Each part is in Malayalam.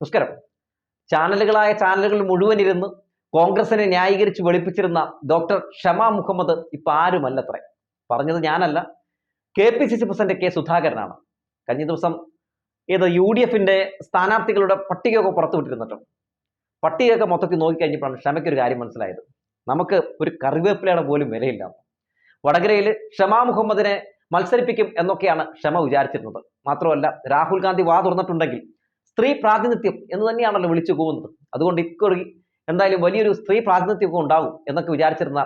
നമസ്കാരം. ചാനലുകളായ ചാനലുകൾ മുഴുവൻ ഇരുന്ന് കോൺഗ്രസിനെ ന്യായീകരിച്ച് വെളുപ്പിച്ചിരുന്ന ഡോക്ടർ ഷമ മുഹമ്മദ് ഇപ്പൊ ആരുമല്ലത്രേ? പറഞ്ഞത് ഞാനല്ല. K P C C president K സുധാകരനാണ്. കഴിഞ്ഞ ദിവസം ഏത് യു ഡി എഫിന്റെ സ്ഥാനാർത്ഥികളുടെ പട്ടികയൊക്കെ പുറത്തുവിട്ടിരുന്നിട്ടും പട്ടികയൊക്കെ മൊത്തത്തിൽ നോക്കിക്കഴിഞ്ഞപ്പോഴാണ് ക്ഷമയ്ക്ക് ഒരു കാര്യം മനസ്സിലായത്. നമുക്ക് ഒരു കറിവേപ്പിലയുടെ പോലും വിലയില്ല. വടകരയിൽ ഷമാ മുഹമ്മദിനെ മത്സരിപ്പിക്കും എന്നൊക്കെയാണ് ക്ഷമ വിചാരിച്ചിരുന്നത്. മാത്രമല്ല രാഹുൽ ഗാന്ധി വാ തുറന്നിട്ടുണ്ടെങ്കിൽ സ്ത്രീ പ്രാതിനിധ്യം എന്ന് തന്നെയാണല്ലോ വിളിച്ചു പോകുന്നത് അതുകൊണ്ട് ഇക്കുറി എന്തായാലും വലിയൊരു സ്ത്രീ പ്രാതിനിധ്യമൊക്കെ ഉണ്ടാവും എന്നൊക്കെ വിചാരിച്ചിരുന്ന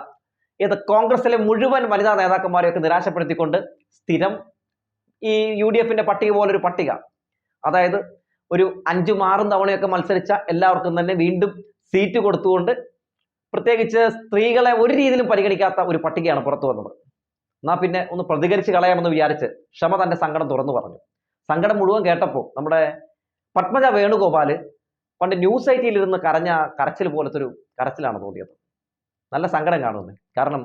ഏത് കോൺഗ്രസിലെ മുഴുവൻ വനിതാ നേതാക്കന്മാരെയൊക്കെ നിരാശപ്പെടുത്തിക്കൊണ്ട് സ്ഥിരം ഈ യു ഡി എഫിന്റെ പട്ടിക പോലൊരു പട്ടിക. അതായത് ഒരു അഞ്ചും ആറും തവണയൊക്കെ മത്സരിച്ച എല്ലാവർക്കും തന്നെ വീണ്ടും സീറ്റ് കൊടുത്തുകൊണ്ട് പ്രത്യേകിച്ച് സ്ത്രീകളെ ഒരു രീതിയിലും പരിഗണിക്കാത്ത ഒരു പട്ടികയാണ് പുറത്തു വന്നത്. എന്നാ പിന്നെ ഒന്ന് പ്രതികരിച്ച് കളയാമെന്ന് വിചാരിച്ച് ക്ഷമ തന്റെ സങ്കടം തുറന്നു പറഞ്ഞു. സങ്കടം മുഴുവൻ കേട്ടപ്പോൾ നമ്മുടെ പത്മജ വേണുഗോപാൽ പണ്ട് ന്യൂസ് ഐറ്റിയിൽ ഇരുന്ന് കരഞ്ഞ കരച്ചിൽ പോലത്തെ ഒരു കരച്ചിലാണ് തോന്നിയത്. നല്ല സങ്കടം കാണുന്നത് കാരണം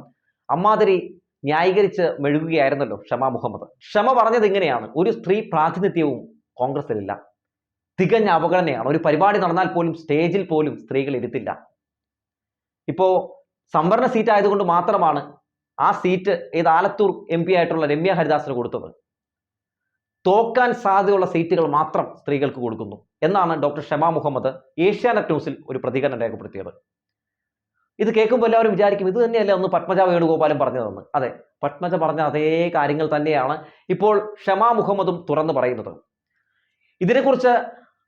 അമ്മാതിരി ന്യായീകരിച്ച് മെഴുകുകയായിരുന്നല്ലോ ക്ഷമ മുഹമ്മദ്. ക്ഷമ പറഞ്ഞത് ഇങ്ങനെയാണ്. ഒരു സ്ത്രീ പ്രാതിനിധ്യവും കോൺഗ്രസിലില്ല തികഞ്ഞ അവഗണനയാണ്. ഒരു പരിപാടി നടന്നാൽ പോലും സ്റ്റേജിൽ പോലും സ്ത്രീകൾ ഇരുത്തില്ല. ഇപ്പോ സംവരണ സീറ്റ് ആയതുകൊണ്ട് മാത്രമാണ് ആ സീറ്റ് ഏത് ആലത്തൂർ എം പി ആയിട്ടുള്ള രമ്യ ഹരിദാസിന് കൊടുത്തത്. തോക്കാൻ സാധ്യതയുള്ള സീറ്റുകൾ മാത്രം സ്ത്രീകൾക്ക് കൊടുക്കുന്നു എന്നാണ് ഡോക്ടർ ഷമ മുഹമ്മദ് ഏഷ്യാനെറ്റ് ന്യൂസിൽ ഒരു പ്രതികരണം രേഖപ്പെടുത്തിയത്. ഇത് കേൾക്കുമ്പോൾ എല്ലാവരും വിചാരിക്കും ഇത് തന്നെയല്ലേ ഒന്ന് പത്മജ വേണുഗോപാലും പറഞ്ഞതെന്ന്. അതെ പത്മജ പറഞ്ഞ അതേ കാര്യങ്ങൾ തന്നെയാണ് ഇപ്പോൾ ഷമ മുഹമ്മദും തുറന്നു പറയുന്നത്. ഇതിനെക്കുറിച്ച്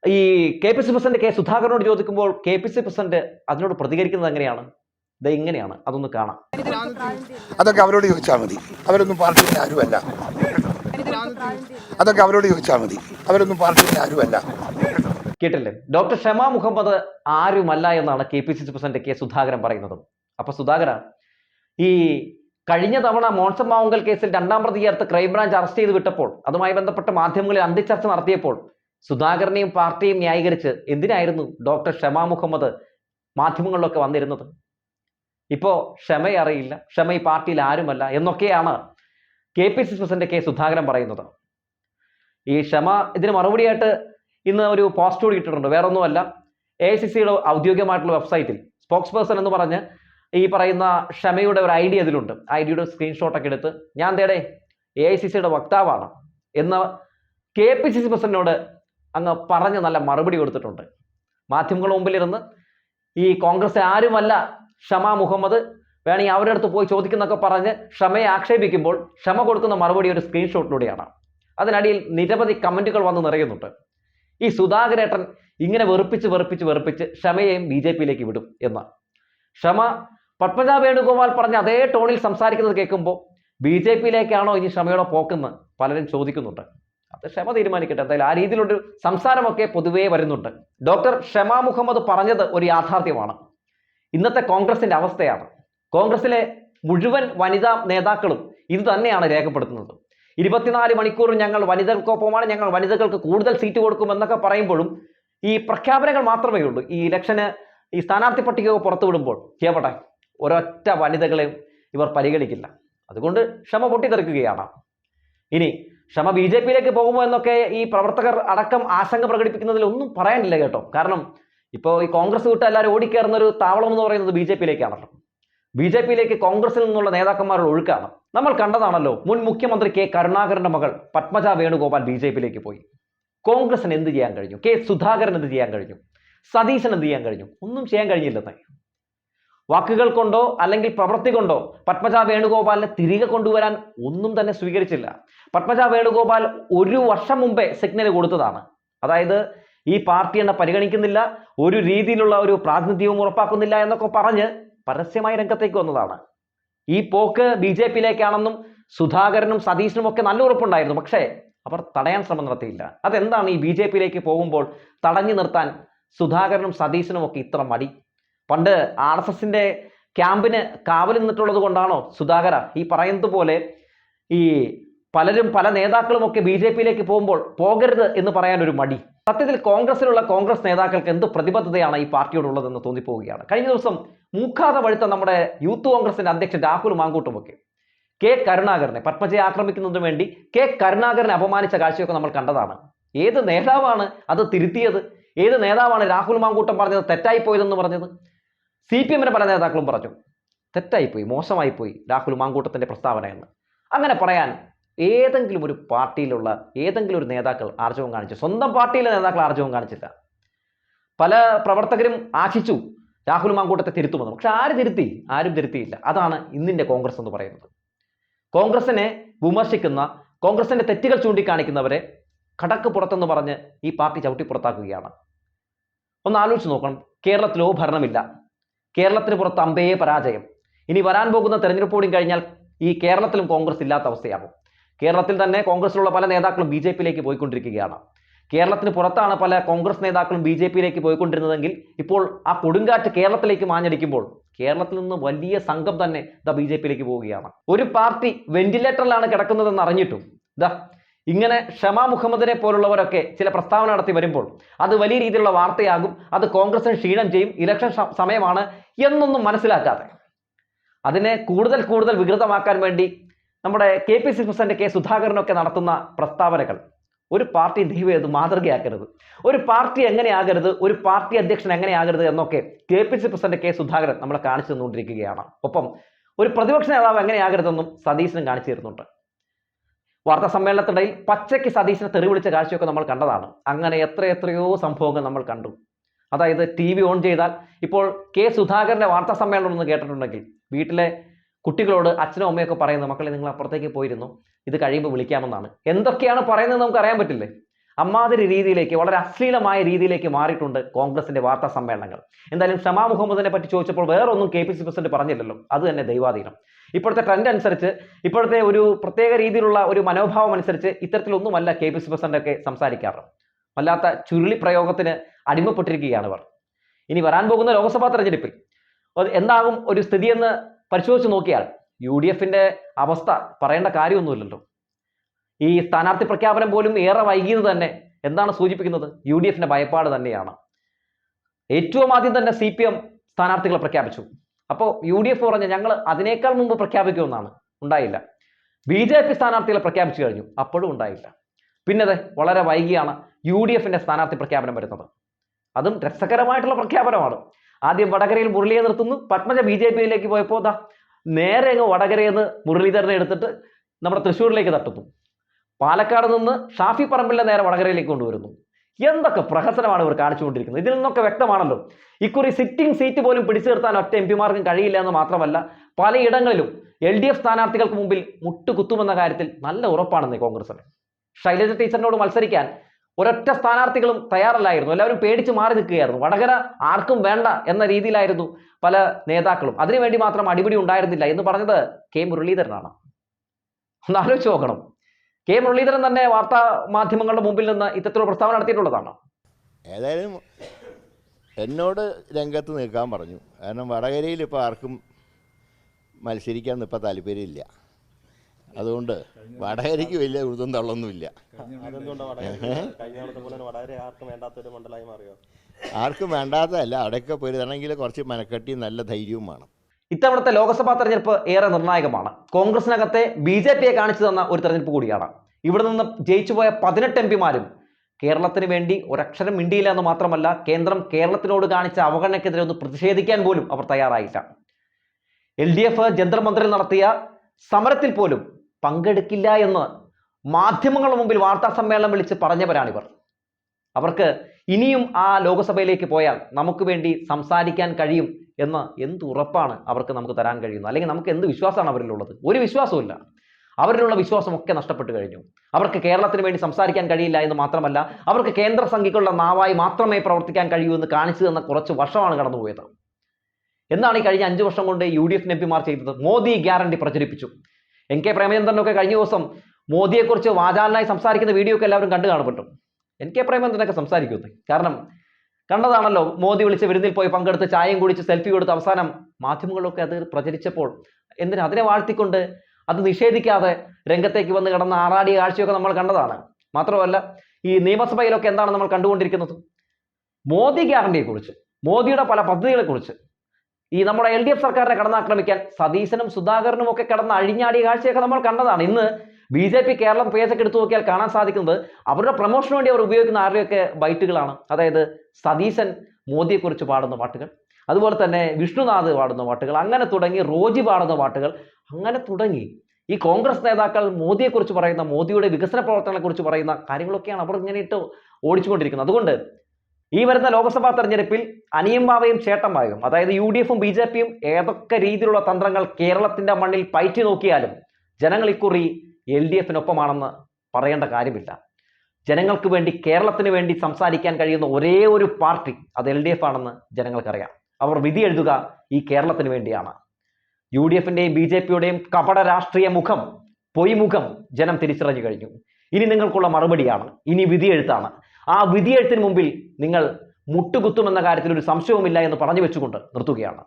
ഈ K P C president K സുധാകരനോട് ചോദിക്കുമ്പോൾ കെ പി സി പ്രസിഡന്റ് അതിനോട് പ്രതികരിക്കുന്നത് എങ്ങനെയാണ്? ഇത് ഇങ്ങനെയാണ് അതൊന്ന് കാണാം. അതൊക്കെ അവരോട് ചോദിച്ചാൽ മതി. അവരൊന്നും പാർട്ടി ആരുമല്ല. അതൊക്കെ അവരോട് ചോദിച്ചാൽ മതി. അവരൊന്നും പാർട്ടിയിൽ ആരുമല്ല. കേട്ടില്ലേ? ഡോക്ടർ ഷമ മുഹമ്മദ് ആരുമല്ല എന്നാണ് K P C C president K Sudhakaran പറയുന്നത്. അപ്പൊ സുധാകര ഈ കഴിഞ്ഞ തവണ മോൺസൺ മാവുങ്കൽ കേസിൽ രണ്ടാം പ്രതി ചേർത്ത് ക്രൈംബ്രാഞ്ച് അറസ്റ്റ് ചെയ്ത് വിട്ടപ്പോൾ അതുമായി ബന്ധപ്പെട്ട മാധ്യമങ്ങളിൽ അന്തിച്ചർച്ച നടത്തിയപ്പോൾ സുധാകരനെയും പാർട്ടിയും ന്യായീകരിച്ച് എന്തിനായിരുന്നു ഡോക്ടർ ഷമ മുഹമ്മദ് മാധ്യമങ്ങളിലൊക്കെ വന്നിരുന്നത്? ഇപ്പോ ക്ഷമയറിയില്ല ക്ഷമ ഈ പാർട്ടിയിൽ ആരുമല്ല എന്നൊക്കെയാണ് K P C president K Sudhakaran പറയുന്നത്. ഈ ക്ഷമ ഇതിന് മറുപടിയായിട്ട് ഇന്ന് ഒരു പോസ്റ്റ് കൂടി ഇട്ടിട്ടുണ്ട്. വേറൊന്നുമല്ല എ ഐ സി സിയുടെ ഔദ്യോഗികമായിട്ടുള്ള വെബ്സൈറ്റിൽ സ്പോക്സ് പേഴ്സൺ എന്ന് പറഞ്ഞ് ഈ പറയുന്ന ക്ഷമയുടെ ഒരു ഐ ഡി അതിലുണ്ട്. ഐ ഡിയുടെ സ്ക്രീൻഷോട്ടൊക്കെ എടുത്ത് ഞാൻ തേടെ എ ഐ സി സിയുടെ വക്താവാണ് എന്ന് കെ പി സി സി പ്രസിഡന്റിനോട് അങ്ങ് പറഞ്ഞ് നല്ല മറുപടി കൊടുത്തിട്ടുണ്ട്. മാധ്യമങ്ങളുടെ മുമ്പിലിരുന്ന് ഈ കോൺഗ്രസ് ആരുമല്ല ഷമ മുഹമ്മദ് വേണമെങ്കിൽ അവരുടെ അടുത്ത് പോയി ചോദിക്കുന്നൊക്കെ പറഞ്ഞ് ക്ഷമയെ ആക്ഷേപിക്കുമ്പോൾ ക്ഷമ കൊടുക്കുന്ന മറുപടി ഒരു സ്ക്രീൻഷോട്ടിലൂടെയാണ് അതിനടിയിൽ നിരവധി കമന്റുകൾ വന്ന് നിറയുന്നുണ്ട്. ഈ സുധാകരേട്ടൻ ഇങ്ങനെ വെറുപ്പിച്ച് വെറുപ്പിച്ച് വെറുപ്പിച്ച് ക്ഷമയെയും ബി ജെ പിയിലേക്ക് വിടും എന്ന്. ക്ഷമ പത്മജ വേണുഗോപാൽ പറഞ്ഞ അതേ ടോണിൽ സംസാരിക്കുന്നത് കേൾക്കുമ്പോൾ ബി ജെ പിയിലേക്കാണോ ഇനി ക്ഷമയോടെ പോക്കെന്ന് പലരും ചോദിക്കുന്നുണ്ട്. അത് ക്ഷമ തീരുമാനിക്കട്ടെ. എന്തായാലും ആ രീതിയിലൊരു സംസാരമൊക്കെ പൊതുവേ വരുന്നുണ്ട്. ഡോക്ടർ ഷമ മുഹമ്മദ് പറഞ്ഞത് ഒരു യാഥാർത്ഥ്യമാണ്. ഇന്നത്തെ കോൺഗ്രസിന്റെ അവസ്ഥയാണ്. കോൺഗ്രസിലെ മുഴുവൻ വനിതാ നേതാക്കളും ഇത് തന്നെയാണ് രേഖപ്പെടുത്തുന്നത്. ഇരുപത്തിനാല് മണിക്കൂർ ഞങ്ങൾ വനിതകൾക്കൊപ്പമാണ് ഞങ്ങൾ വനിതകൾക്ക് കൂടുതൽ സീറ്റ് കൊടുക്കും എന്നൊക്കെ പറയുമ്പോഴും ഈ പ്രഖ്യാപനങ്ങൾ മാത്രമേ ഉള്ളൂ. ഈ ഇലക്ഷന് ഈ സ്ഥാനാർത്ഥി പട്ടിക പുറത്തു വിടുമ്പോൾ കേവട്ടെ ഒരൊറ്റ വനിതകളെയും ഇവർ പരിഗണിക്കില്ല. അതുകൊണ്ട് ക്ഷമ പൊട്ടിത്തെറിക്കുകയാണ്. ഇനി ക്ഷമ ബി ജെ പിയിലേക്ക് പോകുമോ എന്നൊക്കെ ഈ പ്രവർത്തകർ അടക്കം ആശങ്ക പ്രകടിപ്പിക്കുന്നതിൽ ഒന്നും പറയാനില്ല കേട്ടോ. കാരണം ഇപ്പോൾ ഈ കോൺഗ്രസ് വിട്ട് എല്ലാവരും ഓടിക്കയറുന്ന ഒരു താവളം എന്ന് പറയുന്നത് ബി ജെ പിയിലേക്കാണല്ലോ. ബി ജെ പിയിലേക്ക് കോൺഗ്രസിൽ നിന്നുള്ള നേതാക്കന്മാരുടെ ഒഴുക്കാണ്. നമ്മൾ കണ്ടതാണല്ലോ മുൻ മുഖ്യമന്ത്രി കെ കരുണാകരന്റെ മകൾ പത്മജ വേണുഗോപാൽ ബി ജെ പിയിലേക്ക് പോയി. കോൺഗ്രസിന് എന്ത് ചെയ്യാൻ കഴിഞ്ഞു? കെ സുധാകരൻ എന്ത് ചെയ്യാൻ കഴിഞ്ഞു? സതീശൻ എന്ത് ചെയ്യാൻ കഴിഞ്ഞു? ഒന്നും ചെയ്യാൻ കഴിഞ്ഞില്ലെന്നേ. വാക്കുകൾ കൊണ്ടോ അല്ലെങ്കിൽ പ്രവൃത്തി കൊണ്ടോ പത്മജ വേണുഗോപാലിനെ തിരികെ കൊണ്ടുവരാൻ ഒന്നും തന്നെ സ്വീകരിച്ചില്ല. പത്മജ വേണുഗോപാൽ ഒരു വർഷം മുമ്പേ സിഗ്നൽ കൊടുത്തതാണ്. അതായത് ഈ പാർട്ടി എന്നെ പരിഗണിക്കുന്നില്ല ഒരു രീതിയിലുള്ള ഒരു പ്രാതിനിധ്യവും ഉറപ്പാക്കുന്നില്ല എന്നൊക്കെ പറഞ്ഞ് പരസ്യമായ രംഗത്തേക്ക് വന്നതാണ്. ഈ പോക്ക് ബി ജെ പിയിലേക്കാണെന്നും സുധാകരനും സതീശനും ഒക്കെ നല്ല ഉറപ്പുണ്ടായിരുന്നു. പക്ഷേ അവർ തടയാൻ ശ്രമം നടത്തിയില്ല. അതെന്താണ് ഈ ബി ജെ പിയിലേക്ക് പോകുമ്പോൾ തടഞ്ഞു നിർത്താൻ സുധാകരനും സതീശനും ഒക്കെ ഇത്ര മടി? പണ്ട് ആർ എസ് എസിന്റെ ക്യാമ്പിന് കാവൽ നിന്നിട്ടുള്ളത് കൊണ്ടാണോ സുധാകര? ഈ പറയുന്നത് പോലെ ഈ പലരും പല നേതാക്കളും ഒക്കെ ബി ജെ പിയിലേക്ക് പോകുമ്പോൾ പോകരുത് എന്ന് പറയാൻ ഒരു മടി. സത്യത്തിൽ കോൺഗ്രസിലുള്ള കോൺഗ്രസ് നേതാക്കൾക്ക് എന്ത് പ്രതിബദ്ധതയാണ് ഈ പാർട്ടിയോടുള്ളതെന്ന് തോന്നിപ്പോവുകയാണ്. കഴിഞ്ഞ ദിവസം മൂക്കാതെ വഴുത്ത നമ്മുടെ യൂത്ത് കോൺഗ്രസിന്റെ അധ്യക്ഷൻ രാഹുൽ മാങ്കൂട്ടുമൊക്കെ കെ കരുണാകരനെ പത്മജയെ ആക്രമിക്കുന്നതിന് വേണ്ടി കെ കരുണാകരനെ അപമാനിച്ച കാഴ്ചയൊക്കെ നമ്മൾ കണ്ടതാണ്. ഏത് നേതാവാണ് അത് തിരുത്തിയത്? ഏത് നേതാവാണ് രാഹുൽ മാങ്കൂട്ടം പറഞ്ഞത് തെറ്റായി പോയതെന്ന് പറഞ്ഞത്? സി പി എമ്മിന്റെ പല നേതാക്കളും പറഞ്ഞു തെറ്റായിപ്പോയി മോശമായിപ്പോയി രാഹുൽ മാങ്കൂട്ടത്തിന്റെ പ്രസ്താവന എന്ന്. അങ്ങനെ പറയാൻ ഏതെങ്കിലും ഒരു പാർട്ടിയിലുള്ള ഏതെങ്കിലും ഒരു നേതാക്കൾ ആർജവം കാണിച്ചു. സ്വന്തം പാർട്ടിയിലെ നേതാക്കൾ ആർജവം കാണിച്ചില്ല. പല പ്രവർത്തകരും ആശിച്ചു. രാഹുൽ മാങ്കൂട്ടത്തെ തിരുത്തുമെന്ന് പക്ഷെ ആര് തിരുത്തി? ആരും തിരുത്തിയില്ല. അതാണ് ഇന്നിന്റെ കോൺഗ്രസ് എന്ന് പറയുന്നത്. കോൺഗ്രസിനെ വിമർശിക്കുന്ന കോൺഗ്രസിന്റെ തെറ്റുകൾ ചൂണ്ടിക്കാണിക്കുന്നവരെ കടക്ക് പുറത്തെന്ന് പറഞ്ഞ് ഈ പാർട്ടി ചവിട്ടി പുറത്താക്കുകയാണ്. ഒന്ന് ആലോചിച്ച് നോക്കണം. കേരളത്തിലോ ഭരണമില്ല. കേരളത്തിന് പുറത്ത് അമ്പയെ പരാജയം. ഇനി വരാൻ പോകുന്ന തെരഞ്ഞെടുപ്പ് കൂടി കഴിഞ്ഞാൽ ഈ കേരളത്തിലും കോൺഗ്രസ് ഇല്ലാത്ത അവസ്ഥയാകും. കേരളത്തിൽ തന്നെ കോൺഗ്രസിലുള്ള പല നേതാക്കളും ബി ജെ പിയിലേക്ക് പോയിക്കൊണ്ടിരിക്കുകയാണ്. കേരളത്തിന് പുറത്താണ് പല കോൺഗ്രസ് നേതാക്കളും ബി ജെ പിയിലേക്ക് പോയിക്കൊണ്ടിരുന്നതെങ്കിൽ ഇപ്പോൾ ആ കൊടുങ്കാറ്റ് കേരളത്തിലേക്ക് മാഞ്ഞടിക്കുമ്പോൾ കേരളത്തിൽ നിന്ന് വലിയ സംഘം തന്നെ ദാ ബി ജെ പിയിലേക്ക് പോവുകയാണ്. ഒരു പാർട്ടി വെന്റിലേറ്ററിലാണ് കിടക്കുന്നതെന്ന് അറിഞ്ഞിട്ടും ദാ ഇങ്ങനെ ഷമാ മുഹമ്മദിനെ പോലുള്ളവരൊക്കെ ചില പ്രസ്താവന നടത്തി വരുമ്പോൾ അത് വലിയ രീതിയിലുള്ള വാർത്തയാകും അത് കോൺഗ്രസിന് ക്ഷീണം ചെയ്യും ഇലക്ഷൻ സമയമാണ് എന്നൊന്നും മനസ്സിലാക്കാതെ. അതിനെ കൂടുതൽ കൂടുതൽ വികൃതമാക്കാൻ വേണ്ടി നമ്മുടെ K P C president K സുധാകരനൊക്കെ നടത്തുന്ന പ്രസ്താവനകൾ. ഒരു പാർട്ടി ദൈവം അത് മാതൃകയാക്കരുത്. ഒരു പാർട്ടി എങ്ങനെയാകരുത് ഒരു പാർട്ടി അധ്യക്ഷൻ എങ്ങനെയാകരുത് എന്നൊക്കെ K P C president K Sudhakaran നമ്മളെ കാണിച്ചു തന്നുകൊണ്ടിരിക്കുകയാണ്. ഒപ്പം ഒരു പ്രതിപക്ഷ നേതാവ് എങ്ങനെയാകരുതെന്നും സതീശനും കാണിച്ചു തരുന്നുണ്ട്. വാർത്താ സമ്മേളനത്തിനിടയിൽ പച്ചയ്ക്ക് സതീശനെ തെറി വിളിച്ച കാഴ്ചയൊക്കെ നമ്മൾ കണ്ടതാണ്. അങ്ങനെ എത്ര എത്രയോ സംഭവങ്ങൾ നമ്മൾ കണ്ടു. അതായത് ടി വി ഓൺ ചെയ്താൽ ഇപ്പോൾ കെ സുധാകരന്റെ വാർത്താ സമ്മേളനം ഒന്ന് കേട്ടിട്ടുണ്ടെങ്കിൽ വീട്ടിലെ കുട്ടികളോട് അച്ഛനും അമ്മയൊക്കെ പറയുന്നത് മക്കളെ നിങ്ങൾ അപ്പുറത്തേക്ക് പോയിരുന്നു ഇത് കഴിയുമ്പോൾ വിളിക്കാമെന്നാണ്. എന്തൊക്കെയാണ് പറയുന്നത് നമുക്ക് അറിയാൻ പറ്റില്ലേ? അമ്മാതിരി രീതിയിലേക്ക് വളരെ അശ്ലീലമായ രീതിയിലേക്ക് മാറിയിട്ടുണ്ട് കോൺഗ്രസിന്റെ വാർത്താ സമ്മേളനങ്ങൾ. എന്തായാലും ഷമാ മുഹമ്മദിനെ പറ്റി ചോദിച്ചപ്പോൾ വേറൊന്നും കെ പി സി പ്രസിഡന്റ് പറഞ്ഞില്ലല്ലോ അത് തന്നെ ദൈവാധീനം. ഇപ്പോഴത്തെ ട്രെൻഡ് അനുസരിച്ച് ഇപ്പോഴത്തെ ഒരു പ്രത്യേക രീതിയിലുള്ള ഒരു മനോഭാവം അനുസരിച്ച് ഇത്തരത്തിലൊന്നുമല്ല കെ പി സി പ്രസിഡന്റ് ഒക്കെ സംസാരിക്കാറ്. വല്ലാത്ത ചുരുളി പ്രയോഗത്തിന് അടിമപ്പെട്ടിരിക്കുകയാണ് ഇവർ. ഇനി വരാൻ പോകുന്ന ലോക്സഭാ തെരഞ്ഞെടുപ്പിൽ എന്താകും ഒരു സ്ഥിതിയെന്ന് പരിശോധിച്ച് നോക്കിയാൽ യു ഡി എഫിന്റെ അവസ്ഥ പറയേണ്ട കാര്യമൊന്നുമില്ലല്ലോ. ഈ സ്ഥാനാർത്ഥി പ്രഖ്യാപനം പോലും ഏറെ വൈകിയത് തന്നെ എന്താണ് സൂചിപ്പിക്കുന്നത്? യു ഡി എഫിന്റെ ഭയപ്പാട് തന്നെയാണ്. ഏറ്റവും ആദ്യം തന്നെ സി പി എം സ്ഥാനാർത്ഥികളെ പ്രഖ്യാപിച്ചു. അപ്പോൾ യു ഡി എഫ് പറഞ്ഞ ഞങ്ങൾ അതിനേക്കാൾ മുമ്പ് പ്രഖ്യാപിക്കുമെന്നാണ്. ഉണ്ടായില്ല. ബി ജെ പി സ്ഥാനാർത്ഥികളെ പ്രഖ്യാപിച്ചു കഴിഞ്ഞു. അപ്പോഴും ഉണ്ടായില്ല. പിന്നത് വളരെ വൈകിയാണ് യു ഡി എഫിന്റെ സ്ഥാനാർത്ഥി പ്രഖ്യാപനം വരുന്നത്. അതും രസകരമായിട്ടുള്ള പ്രഖ്യാപനമാണ്. ആദ്യം വടകരയിൽ മുരളിയെ നിർത്തുന്നു. പത്മജ ബി ജെ പിയിലേക്ക് പോയപ്പോൾ എന്താ നേരെ അങ്ങ് വടകരയിൽ നിന്ന് മുരളീധരനെ എടുത്തിട്ട് നമ്മുടെ തൃശ്ശൂരിലേക്ക് തട്ടുന്നു. പാലക്കാട് നിന്ന് ഷാഫി പറമ്പിലെ നേരെ വടകരയിലേക്ക് കൊണ്ടുവരുന്നു. എന്തൊക്കെ പ്രഹസനമാണ് ഇവർ കാണിച്ചുകൊണ്ടിരിക്കുന്നത്. ഇതിൽ നിന്നൊക്കെ വ്യക്തമാണല്ലോ. ഇക്കുറി സിറ്റിംഗ് സീറ്റ് പോലും പിടിച്ചു നിർത്താൻ ഒറ്റ എം പിമാർക്കും കഴിയില്ല എന്ന് മാത്രമല്ല പലയിടങ്ങളിലും എൽ ഡി എഫ് സ്ഥാനാർത്ഥികൾക്ക് മുമ്പിൽ മുട്ടുകുത്തുമെന്ന കാര്യത്തിൽ നല്ല ഉറപ്പാണെന്ന് കോൺഗ്രസിന് ശൈലജ ടീച്ചറിനോട് മത്സരിക്കാൻ ഒരൊറ്റ സ്ഥാനാർത്ഥികളും തയ്യാറല്ലായിരുന്നു. എല്ലാവരും പേടിച്ച് മാറി നിൽക്കുകയായിരുന്നു. വടകര ആർക്കും വേണ്ട എന്ന രീതിയിലായിരുന്നു പല നേതാക്കളും. അതിനുവേണ്ടി മാത്രം അടിപിടി ഉണ്ടായിരുന്നില്ല. എന്ന് പറഞ്ഞത് കെ മുരളീധരനാണ്. ഒന്ന് ആലോചിച്ച് നോക്കണം. കെ മുരളീധരൻ തന്നെ വാർത്താ മാധ്യമങ്ങളുടെ മുമ്പിൽ നിന്ന് ഇത്തരത്തിലുള്ള പ്രസ്താവന നടത്തിയിട്ടുള്ളതാണ്. ഏതായാലും എന്നോട് രംഗത്ത് നിൽക്കാൻ പറഞ്ഞു. കാരണം വടകരയിൽ ഇപ്പോൾ ആർക്കും മത്സരിക്കാൻ ഇപ്പോൾ താല്പര്യമില്ല. അതുകൊണ്ട് വടകരയ്ക്ക് വലിയ ഉഴുതും തള്ളൊന്നുമില്ല. ആർക്കും വേണ്ടാത്തതല്ല അവിടെയൊക്കെ പോയിരുന്നെങ്കിൽ കുറച്ച് മനക്കെട്ടി നല്ല ധൈര്യവും വേണം. ഇത്തവണത്തെ ലോക്സഭാ തെരഞ്ഞെടുപ്പ് ഏറെ നിർണായകമാണ്. കോൺഗ്രസിനകത്തെ ബി ജെ പിയെ കാണിച്ചു തന്ന ഒരു തെരഞ്ഞെടുപ്പ് കൂടിയാണ്. ഇവിടെ നിന്ന് ജയിച്ചുപോയ പതിനെട്ട് എം പിമാരും കേരളത്തിന് വേണ്ടി ഒരക്ഷരം മിണ്ടിയില്ല എന്ന് മാത്രമല്ല കേന്ദ്രം കേരളത്തിനോട് കാണിച്ച അവഗണനയ്ക്കെതിരെ ഒന്ന് പ്രതിഷേധിക്കാൻ പോലും അവർ തയ്യാറായില്ല. എൽ ഡി എഫ് ജന്തർ മന്ദിറിൽ നടത്തിയ സമരത്തിൽ പോലും പങ്കെടുക്കില്ല എന്ന് മാധ്യമങ്ങളുടെ മുമ്പിൽ വാർത്താ സമ്മേളനം വിളിച്ച് പറഞ്ഞവരാണിവർ. അവർക്ക് ഇനിയും ആ ലോകസഭയിലേക്ക് പോയാൽ നമുക്ക് വേണ്ടി സംസാരിക്കാൻ കഴിയും എന്ന എന്ത് ഉറപ്പാണ് അവർക്ക് നമുക്ക് തരാൻ കഴിയുന്നത്? അല്ലെങ്കിൽ നമുക്ക് എന്ത് വിശ്വാസമാണ് അവരിലുള്ളത്? ഒരു വിശ്വാസവുമില്ല അവരിലുള്ള വിശ്വാസമൊക്കെ നഷ്ടപ്പെട്ടു കഴിഞ്ഞു. അവർക്ക് കേരളത്തിന് വേണ്ടി സംസാരിക്കാൻ കഴിയില്ല എന്ന് മാത്രമല്ല അവർക്ക് കേന്ദ്ര സംഘികളുടെ നാവായി മാത്രമേ പ്രവർത്തിക്കാൻ കഴിയൂ എന്ന് കാണിച്ചു തന്ന കുറച്ച് വർഷമാണ് കടന്നുപോയത്. എന്താണ് ഈ കഴിഞ്ഞ അഞ്ച് വർഷം കൊണ്ട് യു ഡി എഫ് എം പിമാർ ചെയ്തത്? മോദി ഗ്യാരണ്ടി പ്രചരിപ്പിച്ചു. എൻ കെ പ്രേമചന്ദ്രനൊക്കെ കഴിഞ്ഞ ദിവസം മോദിയെക്കുറിച്ച് വാചാലനായി സംസാരിക്കുന്ന വീഡിയോ ഒക്കെ എല്ലാവരും കണ്ടു കാണപ്പെട്ടു. എൻ കെ പ്രേമചന്ദ്രനൊക്കെ സംസാരിക്കുന്നത് കാരണം കണ്ടതാണല്ലോ മോദി വിളിച്ച് വിരുന്നിൽ പോയി പങ്കെടുത്ത് ചായയും കുടിച്ച് സെൽഫി കൊടുത്ത് അവസാനം മാധ്യമങ്ങളിലൊക്കെ അത് പ്രചരിച്ചപ്പോൾ എന്തിനാ അതിനെ വാഴ്ത്തിക്കൊണ്ട് അത് നിഷേധിക്കാതെ രംഗത്തേക്ക് വന്ന് കിടന്ന ആറാടിയ കാഴ്ചയൊക്കെ നമ്മൾ കണ്ടതാണ്. മാത്രമല്ല ഈ നിയമസഭയിലൊക്കെ എന്താണ് നമ്മൾ കണ്ടുകൊണ്ടിരിക്കുന്നത്? മോദി ഗ്യാരണ്ടിയെക്കുറിച്ച് മോദിയുടെ പല പദ്ധതികളെക്കുറിച്ച്. ഈ നമ്മുടെ എൽ ഡി എഫ് സർക്കാരിനെ കടന്നാക്രമിക്കാൻ സതീശനും സുധാകരനും ഒക്കെ കടന്ന അഴിഞ്ഞാടിയ കാഴ്ചയൊക്കെ നമ്മൾ കണ്ടതാണ്. ഇന്ന് ബി ജെ പി കേരളം പേജൊക്കെ എടുത്തു നോക്കിയാൽ കാണാൻ സാധിക്കുന്നത് അവരുടെ പ്രൊമോഷന് വേണ്ടി അവർ ഉപയോഗിക്കുന്ന ആരുടെയൊക്കെ ബൈറ്റുകളാണ്. അതായത് സതീശൻ മോദിയെക്കുറിച്ച് പാടുന്ന പാട്ടുകൾ അതുപോലെ തന്നെ വിഷ്ണുനാഥ് പാടുന്ന പാട്ടുകൾ അങ്ങനെ തുടങ്ങി റോജി പാടുന്ന പാട്ടുകൾ അങ്ങനെ തുടങ്ങി ഈ കോൺഗ്രസ് നേതാക്കൾ മോദിയെക്കുറിച്ച് പറയുന്ന മോദിയുടെ വികസന പ്രവർത്തനങ്ങളെക്കുറിച്ച് പറയുന്ന കാര്യങ്ങളൊക്കെയാണ് അവർ ഇങ്ങനെ ഇട്ട് ഓടിച്ചുകൊണ്ടിരിക്കുന്നത്. അതുകൊണ്ട് ഈ വരുന്ന ലോക്സഭാ തെരഞ്ഞെടുപ്പിൽ അനിയം ബാവയും അതായത് യു ഡി എഫും ബി ജെ പിയും ഏതൊക്കെ രീതിയിലുള്ള തന്ത്രങ്ങൾ കേരളത്തിന്റെ മണ്ണിൽ പയറ്റി നോക്കിയാലും ജനങ്ങൾ ഇക്കുറി എൽ ഡി എഫിനൊപ്പമാണെന്ന് പറയേണ്ട കാര്യമില്ല. ജനങ്ങൾക്ക് വേണ്ടി കേരളത്തിന് വേണ്ടി സംസാരിക്കാൻ കഴിയുന്ന ഒരേ ഒരു പാർട്ടി അത് എൽ ഡി എഫ് ആണെന്ന് ജനങ്ങൾക്കറിയാം. അവർ വിധി എഴുതുക ഈ കേരളത്തിന് വേണ്ടിയാണ്. യു ഡി എഫിന്റെയും ബി ജെ പിയുടെയും കപട രാഷ്ട്രീയ മുഖം പൊയ്മുഖം ജനം തിരിച്ചറിഞ്ഞു കഴിഞ്ഞു. ഇനി നിങ്ങൾക്കുള്ള മറുപടിയാണ്. ഇനി വിധി വിധിയെഴുത്താണ് ആ വിധിയെഴുത്തിന് മുമ്പിൽ നിങ്ങൾ മുട്ടുകുത്തുമെന്ന കാര്യത്തിൽ ഒരു സംശയവുമില്ല എന്ന് പറഞ്ഞു വെച്ചുകൊണ്ട് നിർത്തുകയാണ്.